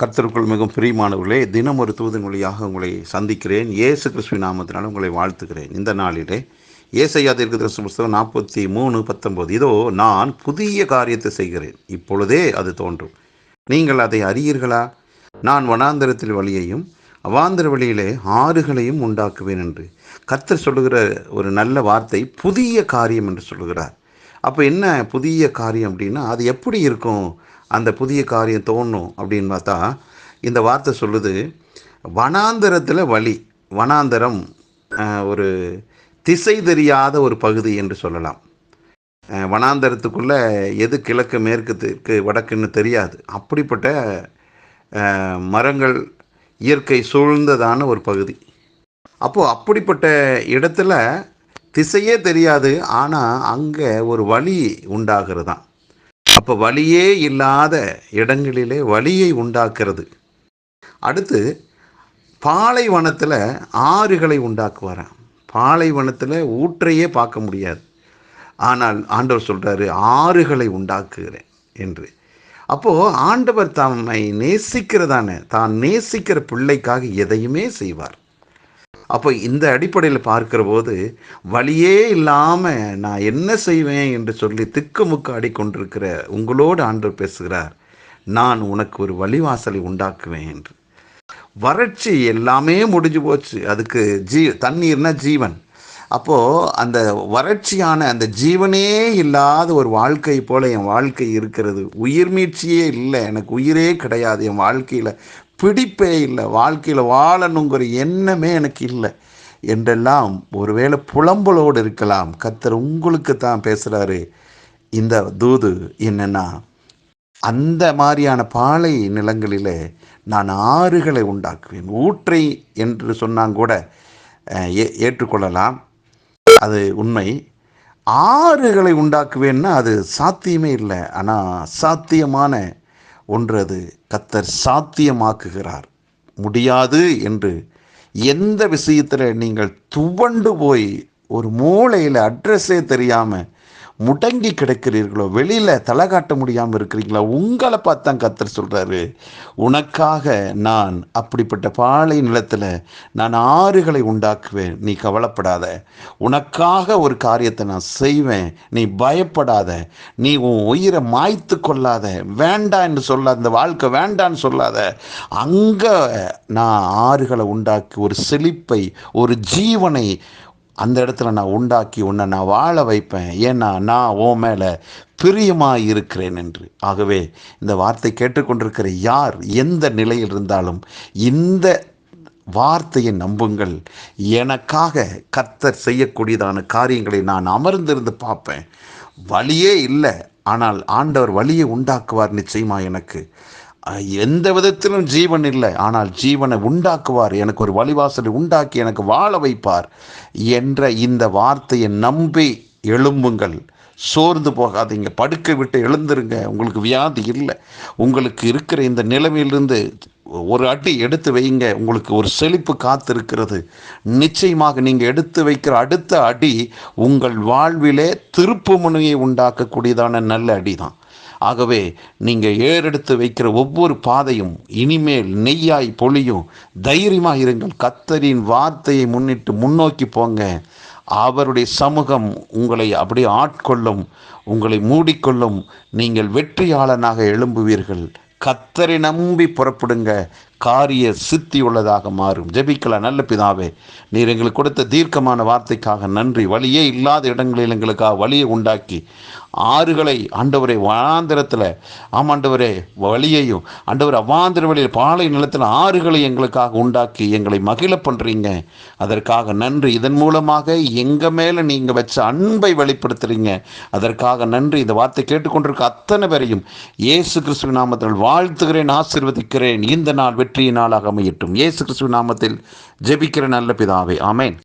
கர்த்தருக்குள் மிகவும் பிரியமானவர்களே தினம் ஒரு தூதன் வழியாக உங்களை சந்திக்கிறேன். இயேசு கிறிஸ்துவ நாமத்தினால் உங்களை வாழ்த்துகிறேன். இந்த நாளிலே ஏசையா தீர்க்கதரிசன புஸ்தகம் நாற்பத்தி மூணு பத்தொம்போது இதோ நான் புதிய காரியத்தை செய்கிறேன். இப்பொழுதே அது தோன்றும். நீங்கள் அதை அறியீர்களா? நான் வனாந்திரத்தில் வழியையும் அவாந்திர வழியிலே ஆறுகளையும் உண்டாக்குவேன் என்று. கர்த்தர் சொல்லுகிற ஒரு நல்ல வார்த்தை புதிய காரியம் என்று சொல்லுகிறார். அப்போ என்ன புதிய காரியம் அப்படின்னா அது எப்படி இருக்கும்? அந்த புதிய காரியம் தோணும் அப்படின்னு பார்த்தா இந்த வார்த்தை சொல்லுது வனாந்தரத்தில் வழி வனாந்தரம் ஒரு திசை தெரியாத ஒரு பகுதி என்று சொல்லலாம். வனாந்தரத்துக்குள்ளே எது கிழக்கு மேற்கு தெற்கு வடக்குன்னு தெரியாது. அப்படிப்பட்ட மரங்கள் இயற்கை சூழ்ந்ததான ஒரு பகுதி. அப்போது அப்படிப்பட்ட இடத்துல திசையே தெரியாது ஆனால் அங்கே ஒரு வழி உண்டாகிறதான். அப்போ வழியே இல்லாத இடங்களிலே வழியை உண்டாக்குறது. அடுத்து பாலைவனத்தில் ஆறுகளை உண்டாக்குவாராம். பாலைவனத்தில் ஊற்றையே பார்க்க முடியாது. ஆனால் ஆண்டவர் சொல்கிறாரு ஆறுகளை உண்டாக்குகிறேன் என்று. அப்போது ஆண்டவர் தம்மை நேசிக்கிறதான தான் நேசிக்கிற பிள்ளைக்காக எதையுமே செய்வார். அப்போ இந்த அடிப்படையில் பார்க்கிற போது வழியே இல்லாமல் நான் என்ன செய்வேன் என்று சொல்லி திக்குமுக்காடி கொண்டிருக்கிற உங்களோடு ஆண்டவர் பேசுகிறார். நான் உனக்கு ஒரு வழிவாசலை உண்டாக்குவேன் என்று. வறட்சி எல்லாமே முடிஞ்சு போச்சு. அதுக்கு ஜீ தண்ணீர்னா ஜீவன். அப்போது அந்த வறட்சியான அந்த ஜீவனே இல்லாத ஒரு வாழ்க்கை போல் என் வாழ்க்கை இருக்கிறது. உயிர் மீட்சியே இல்லை. எனக்கு உயிரே கிடையாது. என் வாழ்க்கையில் பிடிப்பே இல்லை. வாழ்க்கையில் வாழணுங்கிற எண்ணமே எனக்கு இல்லை. என்றெல்லாம் ஒருவேளை புலம்பலோடு இருக்கலாம். கத்தர் உங்களுக்கு தான் பேசுகிறாரு இந்த தூது என்னென்னா அந்த மாதிரியான பாலை நிலங்களில் நான் ஆறுகளை உண்டாக்குவேன். ஊற்றை என்று சொன்னாங்க கூட ஏ ஏற்றுக்கொள்ளலாம். அது உண்மை. ஆறுகளை உண்டாக்குவேன்னா அது சாத்தியமே இல்லை. ஆனால் சாத்தியமான ஒன்றது கத்தர் சாத்தியமாக்குகிறார். முடியாது என்று எந்த விஷயத்தில் நீங்கள் துவண்டு போய் ஒரு மூளையில் அட்ரஸே தெரியாமல் முடங்கி கிடக்கிறீர்களோ வெளியில் தலை காட்ட முடியாமல் இருக்கிறீங்களா? உங்களை பார்த்து தான் கத்தர் சொல்கிறாரு உனக்காக நான் அப்படிப்பட்ட பாலை நிலத்தில் நான் ஆறுகளை உண்டாக்குவேன். நீ கவலைப்படாத. உனக்காக ஒரு காரியத்தை நான் செய்வேன். நீ பயப்படாத. நீ உன் உயிரை மாய்த்து கொள்ளாத. வேண்டாம் என்று சொல்லாத. இந்த வாழ்க்கை வேண்டான்னு சொல்லாத. அங்கே நான் ஆறுகளை உண்டாக்கி ஒரு செழிப்பை ஒரு ஜீவனை அந்த இடத்துல நான் உண்டாக்கி உன்னை நான் வாழ வைப்பேன். ஏன்னா நான் உன் மேலே பிரியமாக இருக்கிறேன் என்று. ஆகவே இந்த வார்த்தை கேட்டுக்கொண்டிருக்கிற யார் எந்த நிலையில் இருந்தாலும் இந்த வார்த்தையை நம்புங்கள். எனக்காக கர்த்தர் செய்யக்கூடியதான காரியங்களை நான் அமர்ந்திருந்து பார்ப்பேன். வழியே இல்லை. ஆனால் ஆண்டவர் வழியை உண்டாக்குவார் நிச்சயமாக எனக்கு. எந்த விதத்திலும் ஜீவன் இல்லை. ஆனால் ஜீவனை உண்டாக்குவார். எனக்கு ஒரு வழிவாசலை உண்டாக்கி எனக்கு வாழ வைப்பார் என்ற இந்த வார்த்தையை நம்பி எழும்புங்கள். சோர்ந்து போகாதீங்க. படுக்கை விட்டு எழுந்துருங்க. உங்களுக்கு வியாதி இல்லை. உங்களுக்கு இருக்கிற இந்த நிலைமையிலிருந்து ஒரு அடி எடுத்து வைங்க. உங்களுக்கு ஒரு செழிப்பு காத்திருக்கிறது. நிச்சயமாக நீங்கள் எடுத்து வைக்கிற அடுத்த அடி உங்கள் வாழ்விலே திருப்பு முனையை உண்டாக்கக்கூடியதான நல்ல அடி தான் ஆகவே நீங்கள் ஏறெடுத்து வைக்கிற ஒவ்வொரு பாதையும் இனிமேல் நெய்யாய் பொழியும். தைரியமாக இருங்கள். கத்தரின் வார்த்தையை முன்னிட்டு முன்னோக்கி போங்க. அவருடைய சமூகம் உங்களை அப்படியே ஆட்கொள்ளும் உங்களை மூடிக்கொள்ளும். நீங்கள் வெற்றியாளனாக எழும்புவீர்கள். கத்தரை நம்பி புறப்படுங்க. காரிய சித்தி உள்ளதாக மாறும். ஜெபிக்கலாம் நல்ல பிதாவே நீர் எங்களுக்கு கொடுத்த தீர்க்கமான வார்த்தைக்காக நன்றி. வழியே இல்லாத இடங்களில் எங்களுக்காக வழியை உண்டாக்கி ஆறுகளை ஆண்டவரை வனாந்திரத்தில் ஆமாண்டவரே வழியையும் ஆண்டவர் அவாந்திர வழியில் பாலை நிலத்தில் ஆறுகளை எங்களுக்காக உண்டாக்கி எங்களை மகிழ பண்ணுறீங்க அதற்காக நன்றி. இதன் மூலமாக எங்கள் மேலே நீங்கள் வச்ச அன்பை வெளிப்படுத்துகிறீங்க அதற்காக நன்றி. இந்த வார்த்தை கேட்டுக்கொண்டிருக்க அத்தனை பேரையும் இயேசு கிறிஸ்துவ நாமத்தில் வாழ்த்துகிறேன் ஆசீர்வதிக்கிறேன். இந்த நாள் வெற்றி நாளாக அமையட்டும் இயேசு கிறிஸ்துவ நாமத்தில் ஜெபிக்கிற நல்ல பிதாவே. ஆமேன்.